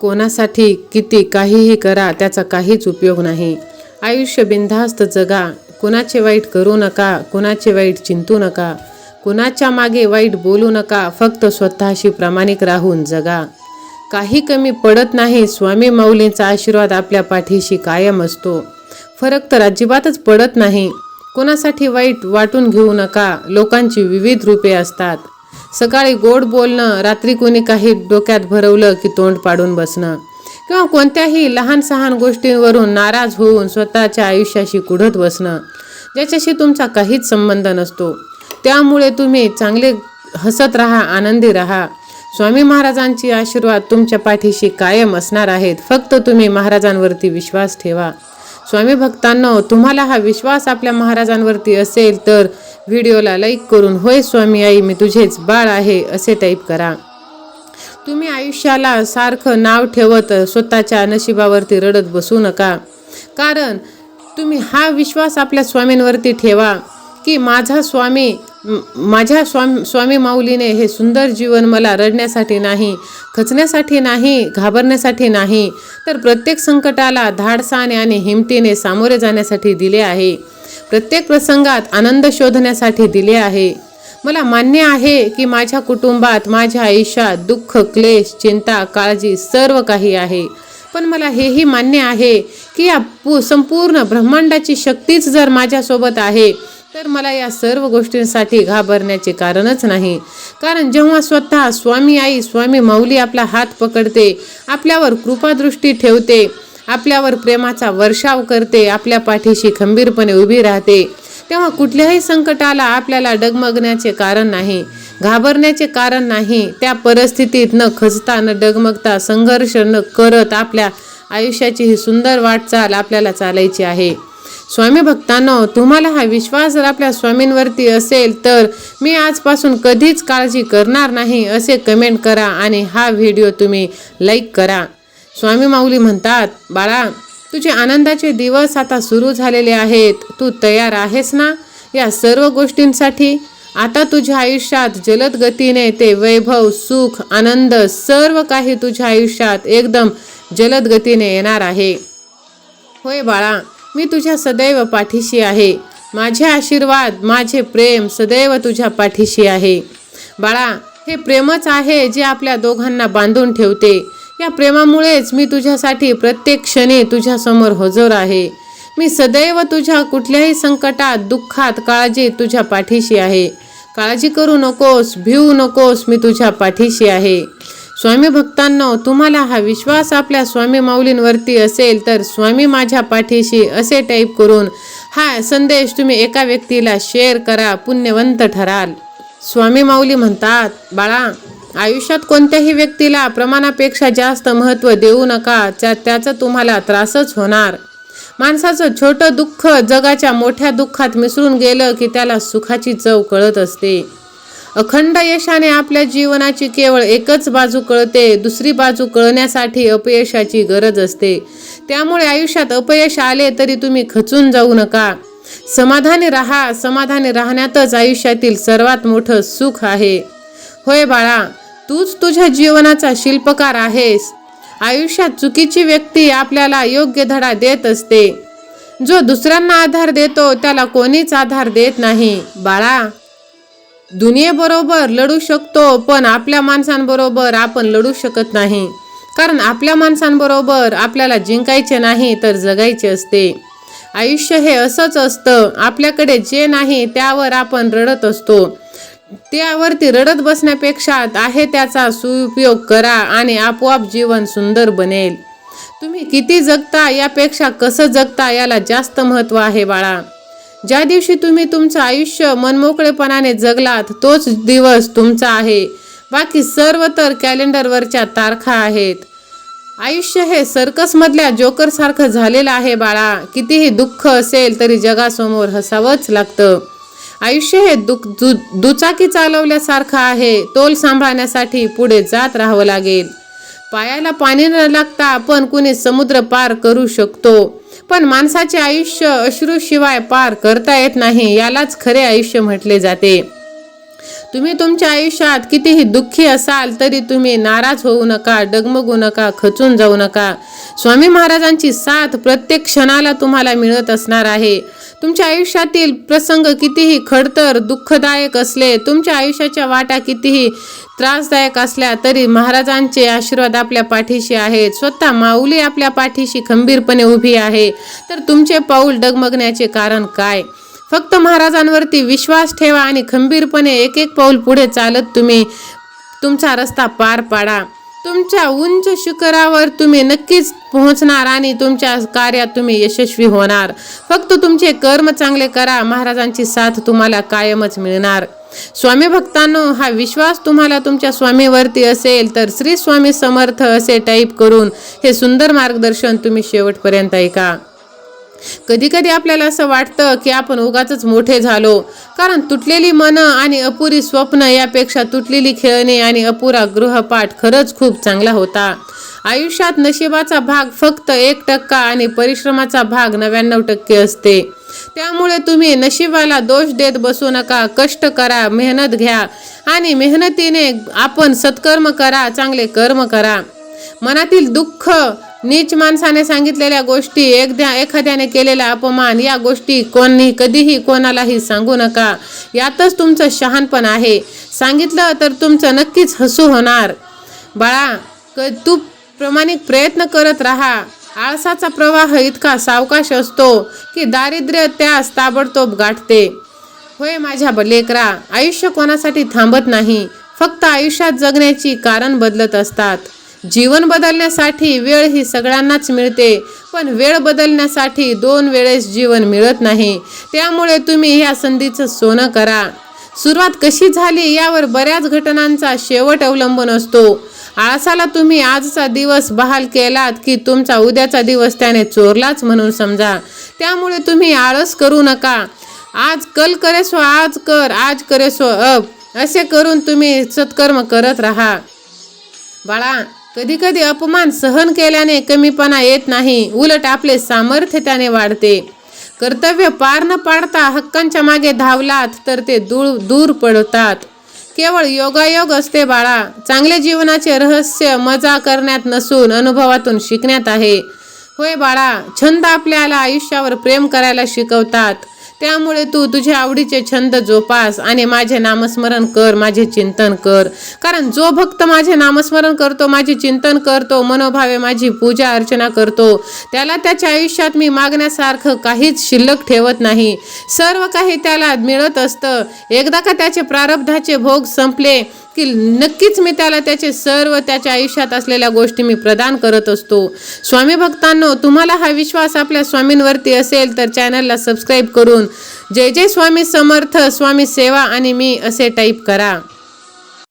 कोणासाठी किती काहीही करा त्याचा काहीच उपयोग नाही. आयुष्य बिनधास्त जगा कुणाचे वाईट करू नका कुणाचे वाईट चिंतू नका कुणाच्या मागे वाईट बोलू नका फक्त स्वतःशी प्रामाणिक राहून जगा. काही कमी पडत नाही स्वामी माऊलींचा आशीर्वाद आपल्या पाठीशी कायम असतो. फरक तर अजिबातच पडत नाही. कोणासाठी वाईट वाटून घेऊ नका लोकांची विविध रूपे असतात. सकाळी गोड बोलणं रात्री कोणी काही डोक्यात भरवलं की तोंड पाडून बसणं. किंवा कोणत्याही लहान सहान गोष्टींवरून नाराज होऊन स्वतःच्या आयुष्याशी कुढत बसणं. ज्याच्याशी तुमचा काहीच संबंध नसतो. त्यामुळे तुम्ही चांगले हसत राहा आनंदी राहा. स्वामी महाराजांची आशीर्वाद तुमच्या पाठीशी कायम असणार आहेत. फक्त तुम्ही महाराजांवरती विश्वास ठेवा. स्वामी भक्तांनो तुम्हाला हा विश्वास आपल्या महाराजांवरती असेल तर व्हिडिओला लाईक करून होय स्वामी आई मी तुझेच बाळ आहे असे टाईप करा. तुम्ही आयुष्याला सारखं नाव ठेवत स्वतःच्या नशिबावरती रडत बसू नका. कारण तुम्ही हा विश्वास आपल्या स्वामींवरती ठेवा की माझा स्वामी माझ्या स्वामी स्वामी माऊलीने हे सुंदर जीवन मला रडण्यासाठी नाही खचण्यासाठी नाही घाबरण्यासाठी नाही तर प्रत्येक संकटाला धाडसाने आणि हिमतीने सामोरे जाण्यासाठी दिले आहे. प्रत्येक प्रसंगात आनंद शोधण्यासाठी दिले आहे. मला मान्य आहे की माझ्या कुटुंबात माझ्या आयुष्यात दुःख क्लेश चिंता काळजी सर्व काही आहे. पण मला हेही मान्य आहे की या पू संपूर्ण ब्रह्मांडाची शक्तीच जर माझ्यासोबत आहे तर मला या सर्व गोष्टींसाठी घाबरण्याचे कारणच नाही. कारण जेव्हा स्वतः स्वामी आई स्वामी माऊली आपला हात पकडते आपल्यावर कृपादृष्टी ठेवते आपल्यावर प्रेमाचा वर्षाव करते आपल्या पाठीशी खंबीरपणे उभी राहते तेव्हा कुठल्याही संकटाला आपल्याला डगमगण्याचे कारण नाही. घाबरण्याचे कारण नाही. त्या परिस्थितीत न खचता न डगमगता संघर्ष न करत आपल्या आयुष्याची ही सुंदर वाटचाल आपल्याला चालायची आहे. स्वामी भक्तांनो तुम्हाला हा विश्वास जर आपल्या स्वामींवरती असेल तर मी आजपासून कधीच काळजी करणार नाही असे कमेंट करा आणि हा व्हिडिओ तुम्ही लाईक करा. स्वामी माऊली म्हणतात बाळा तुझे आनंदाचे दिवस आता सुरू झालेले आहेत. तू तयार आहेस ना या सर्व गोष्टींसाठी? आता तुझ्या आयुष्यात जलद गतीने ते वैभव सुख आनंद सर्व काही तुझ्या आयुष्यात एकदम जलद गतीने येणार आहे. होय बाळा मी तुझ्या सदैव पाठीशी आहे. माझे आशीर्वाद माझे प्रेम सदैव तुझ्या पाठीशी आहे. बाळा हे प्रेमच आहे जे आपल्या दोघांना बांधून ठेवते. या प्रेमामुळेच मी तुझ्यासाठी प्रत्येक क्षणी तुझ्यासमोर हजर आहे. मी सदैव तुझ्या कुठल्याही संकटात दुःखात काळजी तुझ्या पाठीशी आहे. काळजी करू नकोस भिवू नकोस मी तुझ्या पाठीशी आहे. स्वामी भक्तांनो तुम्हाला हा विश्वास आपल्या स्वामी माऊलींवरती असेल तर स्वामी माझ्या पाठीशी असे टाईप करून हा संदेश तुम्ही एका व्यक्तीला शेअर करा पुण्यवंत ठराल. स्वामी माऊली म्हणतात बाळा आयुष्यात कोणत्याही व्यक्तीला प्रमाणापेक्षा जास्त महत्त्व देऊ नका त्या त्याचा तुम्हाला त्रासच होणार. माणसाचं छोटं दुःख जगाच्या मोठ्या दुःखात मिसळून गेलं की त्याला सुखाची चव कळत असते. अखंड यशाने आपल्या जीवनाची केवळ एकच बाजू कळते दुसरी बाजू कळण्यासाठी अपयशाची गरज असते. त्यामुळे आयुष्यात अपयश आले तरी तुम्ही खचून जाऊ नका. समाधानी राहा समाधानी राहण्यातच आयुष्यातील सर्वात मोठं सुख आहे. होय बाळा तूच तुझ्या जीवनाचा शिल्पकार आहेस. आयुष्यात चुकीची व्यक्ती आपल्याला योग्य धडा देत असते. जो दुसऱ्यांना आधार देतो त्याला कोणीच आधार देत नाही. बाळा दुनियेबरोबर लढू शकतो पण आपल्या माणसांबरोबर आपण लढू शकत नाही. कारण आपल्या माणसांबरोबर आपल्याला जिंकायचे नाही तर जगायचे असते. आयुष्य हे असंच असतं. आपल्याकडे जे नाही त्यावर आपण रडत असतो. त्यावरती रडत बसण्यापेक्षा आहे त्याचा सुपयोग करा आणि आपोआप जीवन सुंदर बनेल. तुम्ही किती जगता यापेक्षा कसं जगता याला जास्त महत्त्व आहे बाळा. ज्या दिवशी तुम्ही तुमचं आयुष्य मनमोकळेपणाने जगलात तोच दिवस तुमचा आहे. बाकी सर्व तर कॅलेंडरवरच्या तारखा आहेत. आयुष्य हे सर्कसमधल्या जोकरसारखं झालेलं आहे बाळा. कितीही दुःख असेल तरी जगासमोर हसावंच लागतं. आयुष्य हे दुख दु दुचाकी चालवल्यासारखं आहे. तोल सांभाळण्यासाठी पुढे जात राहावं लागेल. पायाला पाणी न लागता आपण कुणी समुद्र पार करू शकतो. पण माणसाचे आयुष्य अश्रूशिवाय पार करता येत नाही यालाच खरे आयुष्य म्हटले जाते. तुम्ही तुमच्या आयुष्यात कितीही दुःखी असाल तरी तुम्ही नाराज होऊ नका डगमगू नका खचून जाऊ नका. स्वामी महाराजांची साथ प्रत्येक क्षणाला तुम्हाला मिळत असणार आहे. तुमच्या आयुष्यातील प्रसंग कितीही खडतर दुःखदायक असले तुमच्या आयुष्याच्या वाटा कितीही त्रासदायक असल्या तरी महाराजांचे आशीर्वाद आपल्या पाठीशी आहेत. स्वतः माऊली आपल्या पाठीशी खंबीरपणे उभी आहे. तर तुमचे पाऊल डगमगण्याचे कारण काय? फक्त महाराजांवरती विश्वास ठेवा आणि खंबीरपणे एक एक पाऊल पुढे चालत तुम्ही तुमचा रस्ता पार पाडा. तुमच्या उंच शिखरावर तुम्ही नक्कीच पोहोचणार आणि तुमच्या कार्यात तुम्ही यशस्वी होणार. फक्त तुमचे कर्म चांगले करा. महाराजांची साथ तुम्हाला कायमच मिळणार. स्वामी भक्तांनो हा विश्वास तुम्हाला तुमच्या स्वामीवरती असेल तर श्री स्वामी समर्थ असे टाईप करून हे सुंदर मार्गदर्शन तुम्ही शेवटपर्यंत ऐका. कधीकधी आपल्याला असं वाटतं की आपण उगाच मोठे झालो. कारण तुटलेली मनं आणि अपुरी स्वप्न यापेक्षा तुटलेली खेळणे आणि अपुरा गृहपाठ खरंच खूप चांगला होता. आयुष्यात नशिबाचा भाग फक्त एक टक्का आणि परिश्रमाचा भाग नव्याण्णव टक्के असते. त्यामुळे तुम्ही नशिबाला दोष देत बसू नका कष्ट करा मेहनत घ्या आणि मेहनतीने आपण सत्कर्म करा चांगले कर्म करा. मनातील दुःख नीच माणसाने सांगितलेल्या गोष्टी एकद्या एखाद्याने केलेला अपमान या गोष्टी कोणी कधीही कोणालाही सांगू नका. यातच तुमचं शहाणपण आहे. सांगितलं तर तुमचं नक्कीच हसू होणार. बाळा क तू प्रमाणिक प्रयत्न करत राहा. आळसाचा प्रवाह इतका सावकाश असतो की दारिद्र्य त्यास ताबडतोब गाठते. होय माझ्या लेकरा आयुष्य कोणासाठी थांबत नाही. फक्त आयुष्यात जगण्याची कारण बदलत असतात. जीवन बदलण्यासाठी वेळ ही सगळ्यांनाच मिळते पण वेळ बदलण्यासाठी दोन वेळेस जीवन मिळत नाही. त्यामुळे तुम्ही ह्या संधीचं सोनं करा. सुरुवात कशी झाली यावर बऱ्याच घटनांचा शेवट अवलंबून असतो. आळसाला तुम्ही आजचा दिवस बहाल केलात की तुमचा उद्याचा दिवस त्याने चोरलाच म्हणून समजा. त्यामुळे तुम्ही आळस करू नका. आज कल करेसो आज कर आज करे सो अब असे करून तुम्ही सत्कर्म करत राहा. बाळा कधीकधी अपमान सहन केल्याने कमीपणा येत नाही. उलट आपले सामर्थ्य त्याने वाढते. कर्तव्य पार न पाडता हक्कांच्या मागे धावलात तर ते दूर दूर पडतात. केवळ योगायोग असते बाळा. चांगले जीवनाचे रहस्य मजा करण्यात नसून अनुभवातून शिकण्यात आहे. होय बाळा छंद आपल्याला आयुष्यावर प्रेम करायला शिकवतात. त्यामुळे तू तुझे आवडीचे छंद जोपास आणि माझे नामस्मरण कर माझे चिंतन कर. कारण जो भक्त माझे नामस्मरण करतो माझे चिंतन करतो मनोभावे माझी पूजा अर्चना करतो त्याला त्याच्या आयुष्यात मी मागण्यासारखं काहीच शिल्लक ठेवत नाही. सर्व काही त्याला मिळत असतं. एकदा का त्याचे प्रारब्धाचे भोग संपले की नक्कीच मी त्याला त्याचे सर्व त्याच्या आयुष्यात असलेल्या गोष्टी मी प्रदान करत असतो. स्वामी भक्तांनो तुम्हाला हा विश्वास आपल्या स्वामींवरती असेल तर चॅनलला सबस्क्राईब करून जय जय स्वामी समर्थ स्वामी सेवा आणि मी असे टाईप करा.